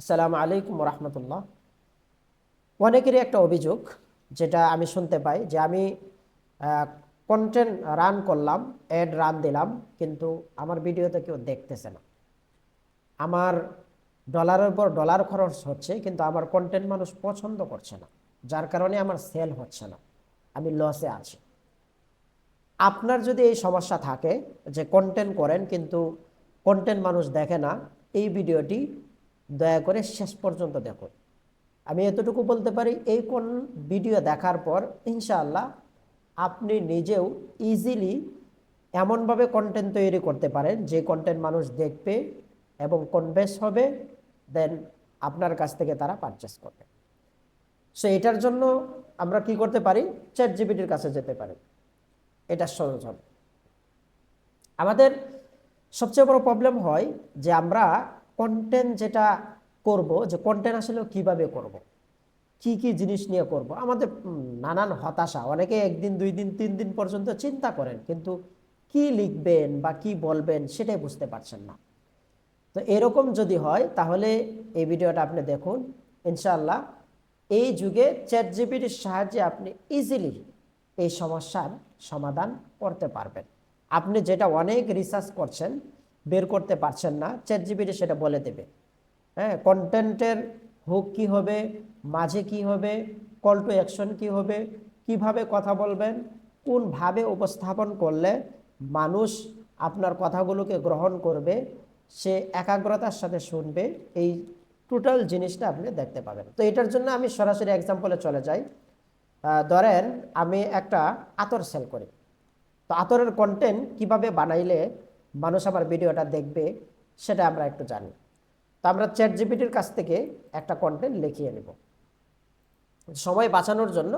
আসসালামু আলাইকুম রহমতুল্লাহ অনেকেরই একটা অভিযোগ যেটা আমি শুনতে পাই যে আমি কন্টেন্ট রান করলাম অ্যাড রান দিলাম, কিন্তু আমার ভিডিওতে কেউ দেখতেছে না। আমার ডলারের পর ডলার খরচ হচ্ছে, কিন্তু আমার কন্টেন্ট মানুষ পছন্দ করছে না। যার কারণে আমার সেল হচ্ছে না। আমি লসে আছি। আপনার যদি এই সমস্যা থাকে যে কন্টেন্ট করেন, কিন্তু কন্টেন্ট মানুষ দেখে না, এই ভিডিওটি দয়া করে শেষ পর্যন্ত দেখুন আমি এতটুকু বলতে পারি, এই কোন ভিডিও দেখার পর ইনশাআল্লাহ আপনি নিজেও ইজিলি এমনভাবে কন্টেন্ট তৈরি করতে পারেন, যে কন্টেন্ট মানুষ দেখবে এবং কনভেস হবে দেন আপনার কাছ থেকে তারা পারচেস করবে। সো এটার জন্য আমরা কি করতে পারি? চ্যাট জিবিটির কাছে যেতে পারি। এটা সহজ হবে। আমাদের সবচেয়ে বড় প্রবলেম হয় যে আমরা কন্টেন্ট যেটা করব, যে কন্টেন্ট আসলে কীভাবে করব। কি কি জিনিস নিয়ে করব। আমাদের নানান হতাশা অনেকে একদিন, দুই দিন, তিন দিন পর্যন্ত চিন্তা করেন, কিন্তু কি লিখবেন বা কি বলবেন সেটাই বুঝতে পারছেন না তো এরকম যদি হয়, তাহলে এই ভিডিওটা আপনি দেখুন ইনশাআল্লাহ, এই যুগে চ্যাট জিপিটির সাহায্যে আপনি ইজিলি এই সমস্যার সমাধান করতে পারবেন আপনি যেটা অনেক রিসার্চ করছেন বের করতে পারছেন না চ্যাট সেটা বলে দেবে। হ্যাঁ কন্টেন্টের হুক কি হবে, মাঝে কি হবে কল টু অ্যাকশন কি হবে, কীভাবে কথা বলবেন, কোনভাবে উপস্থাপন করলে মানুষ আপনার কথাগুলোকে গ্রহণ করবে, সে একাগ্রতার সাথে শুনবে, এই টোটাল জিনিসটা আপনি দেখতে পাবেন। তো এটার জন্য আমি সরাসরি এক্সাম্পলে চলে যাই। ধরেন আমি একটা আতর সেল করি। তো আতরের কন্টেন্ট কীভাবে বানাইলে মানুষ আমার ভিডিওটা দেখবে, সেটা আমরা একটু জানি। তো আমরা চ্যাট জিপিটির কাছ থেকে একটা কন্টেন্ট লিখিয়ে নেব। সময় বাঁচানোর জন্য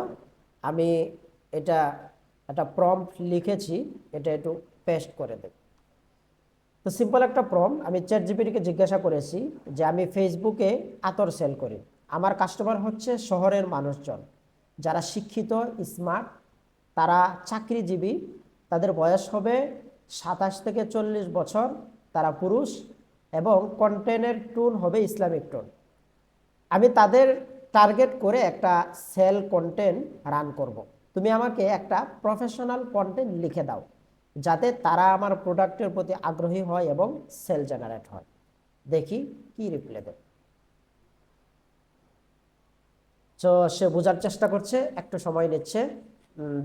আমি এটা একটা প্রম্পট লিখেছি, এটা একটু পেস্ট করে দেব। তো সিম্পল একটা প্রম আমি চ্যাট জিপিটিকে জিজ্ঞাসা করেছি যে আমি ফেসবুকে আতর সেল করি। আমার কাস্টমার হচ্ছে শহরের মানুষজন। যারা শিক্ষিত স্মার্ট তারা চাকরিজীবী, তাদের বয়স হবে সাতাশ থেকে চল্লিশ বছর তারা পুরুষ এবং কন্টেনের টোন হবে ইসলামিক টোন। আমি তাদের টার্গেট করে একটা সেল কন্টেন্ট রান করব। তুমি আমাকে একটা প্রফেশনাল কন্টেন্ট লিখে দাও, যাতে তারা আমার প্রোডাক্টের প্রতি আগ্রহী হয় এবং সেল জেনারেট হয়। দেখি কি রিপ্লাই দেয়। তো সে বোঝার চেষ্টা করছে, একটু সময় নিচ্ছে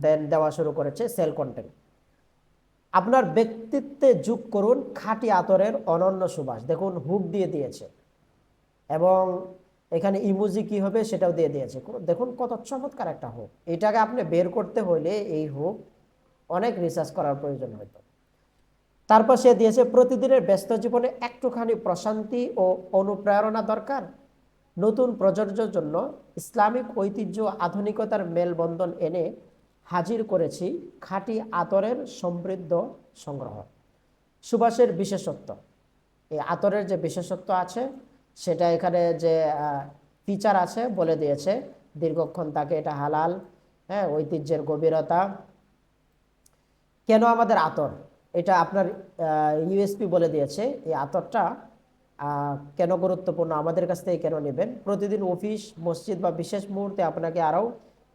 দেন দেওয়া শুরু করেছে সেল কন্টেন্ট আপনার ব্যক্তিত্বে যোগ করুন খাঁটি আতরের অনন্য সুবাস। দেখুন, হুক দিয়ে দিয়েছে। এবং এখানে ইমোজি কি হবে সেটাও দিয়ে দিয়েছে। দেখুন, কত চমৎকার একটা হুক। এটাকে আপনি বের করতে হলে এই হুক অনেক রিসার্চ করার প্রয়োজন হতো তারপর সে দিয়েছে, প্রতিদিনের ব্যস্ত জীবনে একটুখানি প্রশান্তি ও অনুপ্রেরণা দরকার। নতুন প্রযোজ্যের জন্য ইসলামিক ঐতিহ্য আধুনিকতার মেলবন্ধন এনে হাজির করেছি খাঁটি আতরের সমৃদ্ধ সংগ্রহ। সুবাসের বিশেষত্ব। এই আতরের যে বিশেষত্ব আছে, সেটা এখানে যে ফিচার আছে বলে দিয়েছে, দীর্ঘক্ষণ তাকে এটা হালাল হ্যাঁ ঐতিহ্যের গভীরতা। কেন আমাদের আতর? এটা আপনার ইউএসপি বলে দিয়েছে, এই আতরটা কেন গুরুত্বপূর্ণ? আমাদের কাছ থেকে কেন নেবেন? প্রতিদিন অফিস, মসজিদ বা বিশেষ মুহূর্তে আপনাকে আরও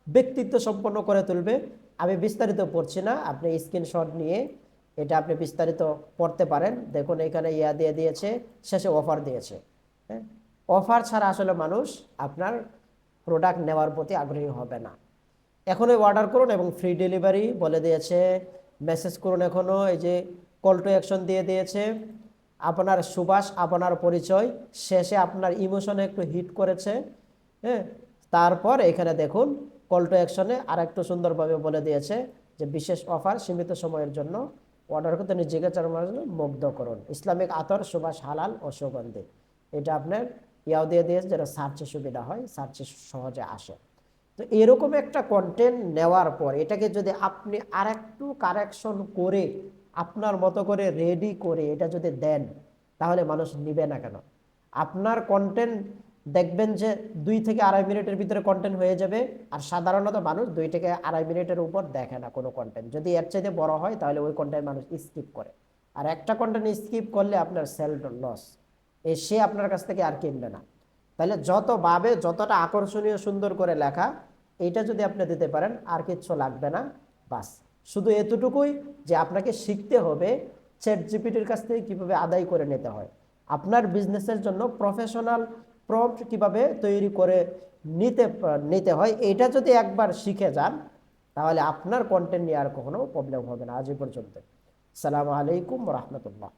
ব্যক্তিত্ব সম্পন্ন করে তুলবে। আমি বিস্তারিত পড়ছি না, আপনি স্ক্রিনশট নিয়ে এটা আপনি বিস্তারিত পড়তে পারেন। দেখুন, এখানে ইয়া দিয়ে দিয়েছে, শেষে অফার দিয়েছে। হ্যাঁ? অফার ছাড়া আসলে মানুষ আপনার প্রোডাক্ট নেওয়ার প্রতি আগ্রহী হবে না। এখনই অর্ডার করুন এবং ফ্রি ডেলিভারি বলে দিয়েছে। মেসেজ করুন এখনও, এই যে কল টু অ্যাকশন দিয়ে দিয়েছে। আপনার সুবাস আপনার পরিচয়, শেষে আপনার ইমোশনে একটু হিট করেছে। হ্যাঁ? তারপর এখানে দেখুন কল টু অ্যাকশনে আর একটু সুন্দরভাবে বলে দিয়েছে যে বিশেষ অফার সীমিত সময়ের জন্য অর্ডার করতে নিজেকে চালানোর জন্য মুগ্ধ করুন। ইসলামিক আতর, সুবাস, হালাল ও সুগন্ধি। এটা আপনার ইয়াও দিয়ে দিয়েছে যেটা সার্চে সুবিধা হয় সার্চে সহজে আসে। তো এরকম একটা কন্টেন্ট নেওয়ার পর এটাকে যদি আপনি আর একটু কারেকশন করে, আপনার মতো করে রেডি করে এটা যদি দেন, তাহলে মানুষ নিবে না কেন? আপনার কন্টেন্ট দেখবেন যে দুই থেকে আড়াই মিনিটের ভিতরে কন্টেন্ট হয়ে যাবে, আর সাধারণত মানুষ দুই থেকে আড়াই মিনিটের উপর দেখে না কোনো কন্টেন্ট যদি এর চাইতে বড় হয়, তাহলে ওই কন্টেন্ট মানুষ স্কিপ করে। আর একটা কন্টেন্ট স্কিপ করলে আপনার সেল লস এ সে আপনার কাছ থেকে আর কিনবে না। তাহলে যতভাবে, যতটা আকর্ষণীয় সুন্দর করে লেখা এইটা যদি আপনি দিতে পারেন, আর কিচ্ছু লাগবে না। বাস। শুধু এতটুকুই যে আপনাকে শিখতে হবে চ্যাট জিপিটির কাছ থেকে কীভাবে আদায় করে নিতে হয়। আপনার বিজনেসের জন্য প্রফেশনাল প্রম্পট কীভাবে তৈরি করে নিতে নিতে হয়, এটা যদি একবার শিখে যান, তাহলে আপনার কন্টেন্ট নিয়ে আর কখনো প্রবলেম হবে না। আজ পর্যন্ত। সালামু আলাইকুম রহমতুল্লাহ।